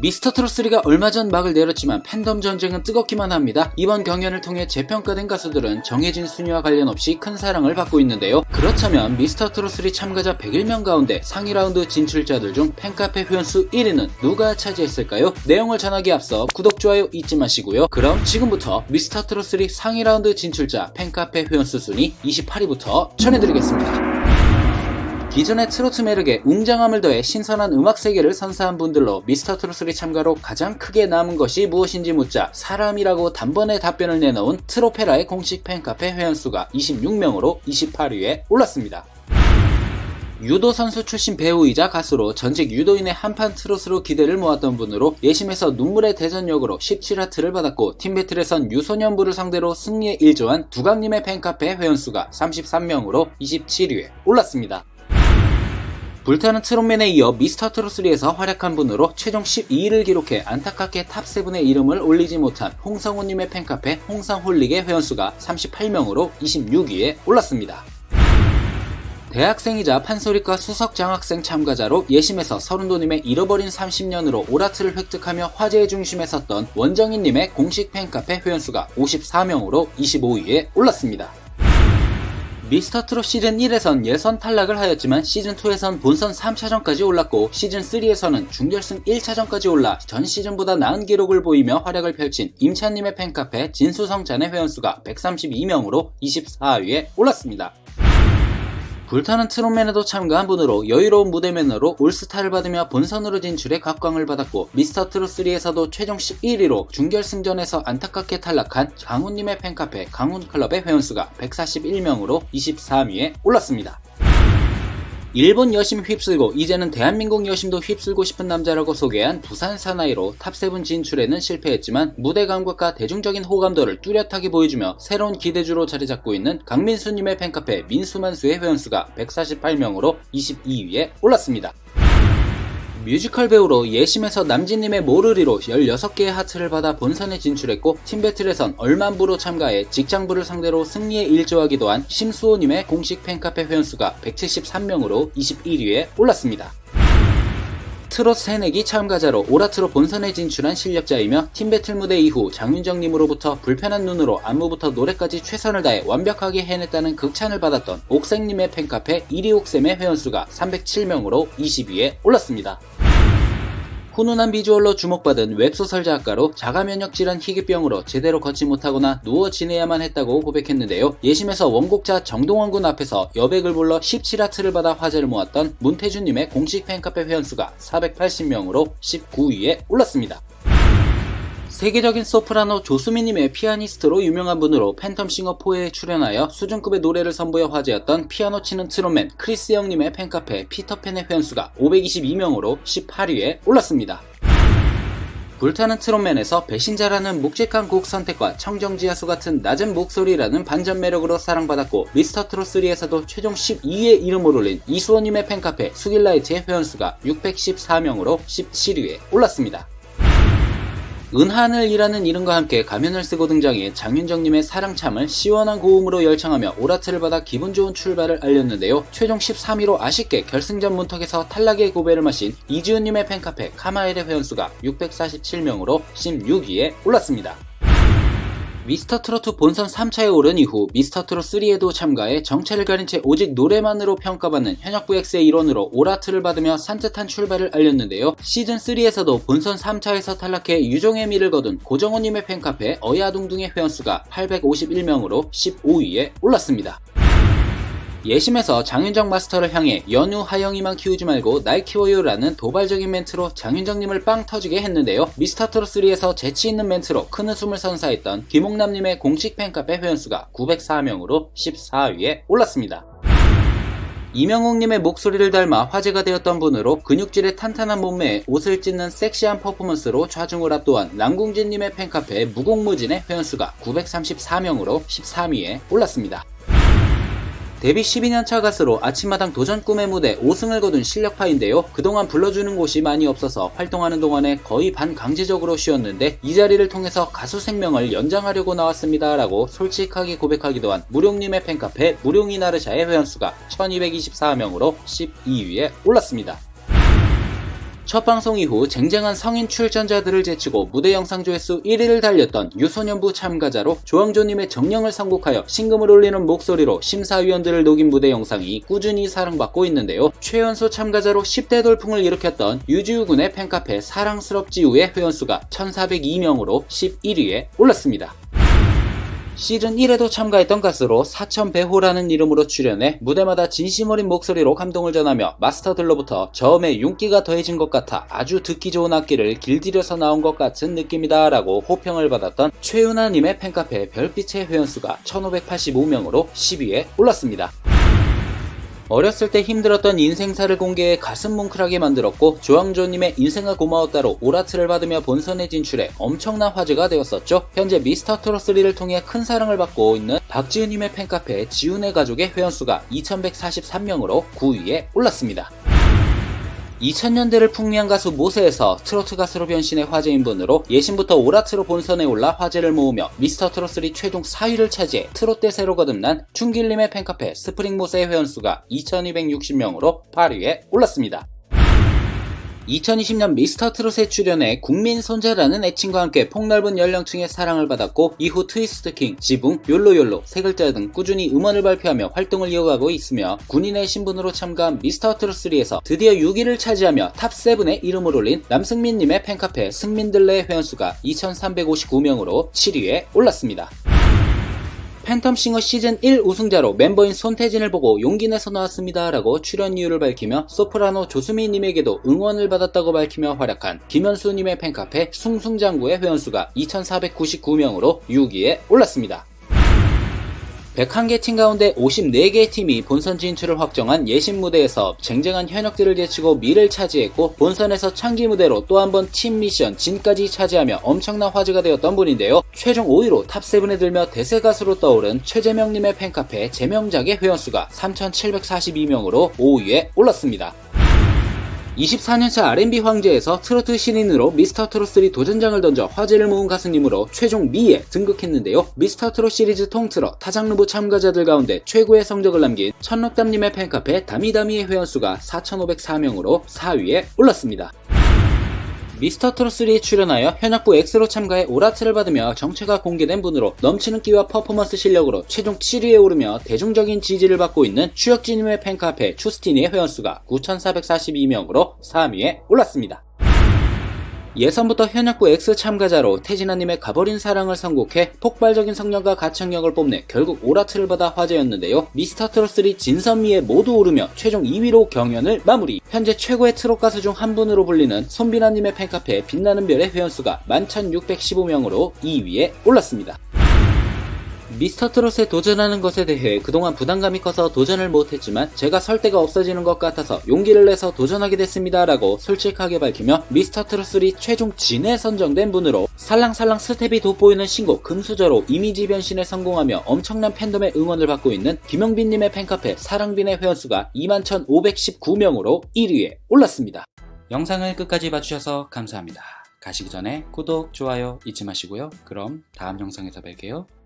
미스터 트롯3가 얼마 전 막을 내렸지만 팬덤 전쟁은 뜨겁기만 합니다. 이번 경연을 통해 재평가된 가수들은 정해진 순위와 관련 없이 큰 사랑을 받고 있는데요. 그렇다면 미스터 트롯3 참가자 101명 가운데 상위 라운드 진출자들 중 팬카페 회원수 1위는 누가 차지했을까요? 내용을 전하기 앞서 구독, 좋아요 잊지 마시고요. 그럼 지금부터 미스터 트롯3 상위 라운드 진출자 팬카페 회원수 순위 28위부터 전해드리겠습니다. 기존의 트로트 매력에 웅장함을 더해 신선한 음악 세계를 선사한 분들로 미스터 트로트리 참가로 가장 크게 남은 것이 무엇인지 묻자 사람이라고 단번에 답변을 내놓은 트로페라의 공식 팬카페 회원수가 26명으로 28위에 올랐습니다. 유도 선수 출신 배우이자 가수로 전직 유도인의 한판 트롯으로 기대를 모았던 분으로 예심에서 눈물의 대전 역으로 17하트를 받았고 팀 배틀에선 유소년부를 상대로 승리에 일조한 두강님의 팬카페 회원수가 33명으로 27위에 올랐습니다. 불타는 트롯맨에 이어 미스터 트롯3에서 활약한 분으로 최종 12위를 기록해 안타깝게 탑7의 이름을 올리지 못한 홍성호님의 팬카페 홍상홀릭의 회원수가 38명으로 26위에 올랐습니다. 대학생이자 판소리과 수석 장학생 참가자로 예심에서 서른도님의 잃어버린 30년으로 오라트를 획득하며 화제의 중심에 섰던 원정인님의 공식 팬카페 회원수가 54명으로 25위에 올랐습니다. 미스터 트롯 시즌 1에선 예선 탈락을 하였지만 시즌 2에선 본선 3차전까지 올랐고 시즌 3에서는 중결승 1차전까지 올라 전 시즌보다 나은 기록을 보이며 활약을 펼친 임찬님의 팬카페 진수성찬의 회원수가 132명으로 24위에 올랐습니다. 불타는 트롯맨에도 참가한 분으로 여유로운 무대 매너로 올스타를 받으며 본선으로 진출해 각광을 받았고 미스터 트롯3에서도 최종 11위로 준결승전에서 안타깝게 탈락한 강훈님의 팬카페 강훈클럽의 회원수가 141명으로 23위에 올랐습니다. 일본 여심 휩쓸고 이제는 대한민국 여심도 휩쓸고 싶은 남자라고 소개한 부산 사나이로 탑7 진출에는 실패했지만 무대 감각과 대중적인 호감도를 뚜렷하게 보여주며 새로운 기대주로 자리 잡고 있는 강민수님의 팬카페 민수만수의 회원수가 148명으로 22위에 올랐습니다. 뮤지컬 배우로 예심에서 남진님의 모르리로 16개의 하트를 받아 본선에 진출했고 팀배틀에선 얼만부로 참가해 직장부를 상대로 승리에 일조하기도 한 심수호님의 공식 팬카페 회원수가 173명으로 21위에 올랐습니다. 트롯 새내기 참가자로 오라트로 본선에 진출한 실력자이며 팀 배틀 무대 이후 장윤정님으로부터 불편한 눈으로 안무부터 노래까지 최선을 다해 완벽하게 해냈다는 극찬을 받았던 옥생님의 팬카페 1위 옥쌤의 회원수가 307명으로 20위에 올랐습니다. 훈훈한 비주얼로 주목받은 웹소설 작가로 자가 면역 질환 희귀병으로 제대로 걷지 못하거나 누워 지내야만 했다고 고백했는데요. 예심에서 원곡자 정동원 군 앞에서 여백을 불러 17하트를 받아 화제를 모았던 문태준님의 공식 팬카페 회원수가 480명으로 19위에 올랐습니다. 세계적인 소프라노 조수미님의 피아니스트로 유명한 분으로 팬텀싱어 4에 출연하여 수준급의 노래를 선보여 화제였던 피아노 치는 트롯맨 크리스 형님의 팬카페 피터팬의 회원수가 522명으로 18위에 올랐습니다. 불타는 트롯맨에서 배신자라는 묵직한 곡 선택과 청정지하수 같은 낮은 목소리라는 반전 매력으로 사랑받았고 미스터 트롯3에서도 최종 12위에 이름을 올린 이수원님의 팬카페 수길라이트의 회원수가 614명으로 17위에 올랐습니다. 은하늘이라는 이름과 함께 가면을 쓰고 등장해 장윤정님의 사랑참을 시원한 고음으로 열창하며 오라트를 받아 기분 좋은 출발을 알렸는데요. 최종 13위로 아쉽게 결승전 문턱에서 탈락의 고배를 마신 이지훈님의 팬카페 카마엘의 회원수가 647명으로 16위에 올랐습니다. 미스터 트로트 본선 3차에 오른 이후 미스터 트롯 3에도 참가해 정체를 가린 채 오직 노래만으로 평가받는 현역부 X의 일원으로 오라트를 받으며 산뜻한 출발을 알렸는데요. 시즌 3에서도 본선 3차에서 탈락해 유종의 미를 거둔 고정호님의 팬카페 어야둥둥의 회원수가 851명으로 15위에 올랐습니다. 예심에서 장윤정 마스터를 향해 연우 하영이만 키우지 말고 날 키워요라는 도발적인 멘트로 장윤정님을 빵 터지게 했는데요. 미스터 트롯3에서 재치 있는 멘트로 큰 웃음을 선사했던 김홍남님의 공식 팬카페 회원수가 904명으로 14위에 올랐습니다. 이명웅님의 목소리를 닮아 화제가 되었던 분으로 근육질의 탄탄한 몸매에 옷을 찢는 섹시한 퍼포먼스로 좌중을 압도한 남궁진님의 팬카페 무공무진의 회원수가 934명으로 13위에 올랐습니다. 데뷔 12년차 가수로 아침마당 도전 꿈의 무대 5승을 거둔 실력파인데요. 그동안 불러주는 곳이 많이 없어서 활동하는 동안에 거의 반강제적으로 쉬었는데 이 자리를 통해서 가수 생명을 연장하려고 나왔습니다. 라고 솔직하게 고백하기도 한 무룡님의 팬카페 무룡이 나르샤의 회원수가 1224명으로 12위에 올랐습니다. 첫 방송 이후 쟁쟁한 성인 출전자들을 제치고 무대 영상 조회수 1위를 달렸던 유소년부 참가자로 조항조님의 정령을 선곡하여 신금을 울리는 목소리로 심사위원들을 녹인 무대 영상이 꾸준히 사랑받고 있는데요. 최연소 참가자로 10대 돌풍을 일으켰던 유지우 군의 팬카페 사랑스럽지우의 회원수가 1402명으로 11위에 올랐습니다. 시즌 1에도 참가했던 가수로 사천 배호라는 이름으로 출연해 무대마다 진심 어린 목소리로 감동을 전하며 마스터들로부터 저음에 윤기가 더해진 것 같아 아주 듣기 좋은 악기를 길들여서 나온 것 같은 느낌이다 라고 호평을 받았던 최윤아님의 팬카페 별빛의 회원수가 1585명으로 10위에 올랐습니다. 어렸을 때 힘들었던 인생사를 공개해 가슴 뭉클하게 만들었고 조항조님의 인생아 고마웠다로 오라트를 받으며 본선에 진출해 엄청난 화제가 되었었죠. 현재 미스터 트롯3를 통해 큰 사랑을 받고 있는 박지은님의 팬카페 지훈의 가족의 회원수가 2143명으로 9위에 올랐습니다. 2000년대를 풍미한 가수 모세에서 트로트 가수로 변신해 화제 인 분으로 예신부터 오라트로 본선에 올라 화제를 모으며 미스터 트롯3 최종 4위를 차지해 트롯 대세로 거듭난 춘길님의 팬카페 스프링 모세의 회원수가 2260명으로 8위에 올랐습니다. 2020년 미스터 트롯에 출연해 국민 손자라는 애칭과 함께 폭넓은 연령층의 사랑을 받았고 이후 트위스트 킹, 지붕, 욜로욜로, 세 글자 등 꾸준히 음원을 발표하며 활동을 이어가고 있으며 군인의 신분으로 참가한 미스터 트롯3에서 드디어 6위를 차지하며 탑7에 이름을 올린 남승민님의 팬카페 승민들레의 회원수가 2359명으로 7위에 올랐습니다. 팬텀싱어 시즌 1 우승자로 멤버인 손태진을 보고 용기 내서 나왔습니다 라고 출연 이유를 밝히며 소프라노 조수미님에게도 응원을 받았다고 밝히며 활약한 김현수님의 팬카페 숭숭장구의 회원수가 2499명으로 6위에 올랐습니다. 101개 팀 가운데 54개의 팀이 본선 진출을 확정한 예신 무대에서 쟁쟁한 현역들을 제치고 미를 차지했고 본선에서 창기 무대로 또 한 번 팀 미션 진까지 차지하며 엄청난 화제가 되었던 분인데요. 최종 5위로 탑7에 들며 대세 가수로 떠오른 최재명님의 팬카페 재명작의 회원수가 3742명으로 5위에 올랐습니다. 24년차 R&B 황제에서 트로트 신인으로 미스터 트롯3 도전장을 던져 화제를 모은 가수님으로 최종 미에 등극했는데요. 미스터 트롯 시리즈 통틀어 타장르부 참가자들 가운데 최고의 성적을 남긴 천록담님의 팬카페 다미다미의 회원수가 4,504명으로 4위에 올랐습니다. 미스터 트롯3에 출연하여 현역부 X로 참가해 오라트를 받으며 정체가 공개된 분으로 넘치는 끼와 퍼포먼스 실력으로 최종 7위에 오르며 대중적인 지지를 받고 있는 추혁진님의 팬카페 추스티니의 회원수가 9,442명으로 3위에 올랐습니다. 예선부터 현역부 X 참가자로 태진아님의 가버린 사랑을 선곡해 폭발적인 성량과 가창력을 뽐내 결국 오라트를 받아 화제였는데요. 미스터 트롯3 진선미에 모두 오르며 최종 2위로 경연을 마무리. 현재 최고의 트롯 가수 중 한 분으로 불리는 손비나님의 팬카페 빛나는 별의 회원수가 11,615명으로 2위에 올랐습니다. 미스터 트롯에 도전하는 것에 대해 그동안 부담감이 커서 도전을 못했지만 제가 설 데가 없어지는 것 같아서 용기를 내서 도전하게 됐습니다 라고 솔직하게 밝히며 미스터 트롯3 최종 진에 선정된 분으로 살랑살랑 스텝이 돋보이는 신곡 금수저로 이미지 변신에 성공하며 엄청난 팬덤의 응원을 받고 있는 김영빈님의 팬카페 사랑빈의 회원수가 21,519명으로 1위에 올랐습니다. 영상을 끝까지 봐주셔서 감사합니다. 가시기 전에 구독, 좋아요 잊지 마시고요. 그럼 다음 영상에서 뵐게요.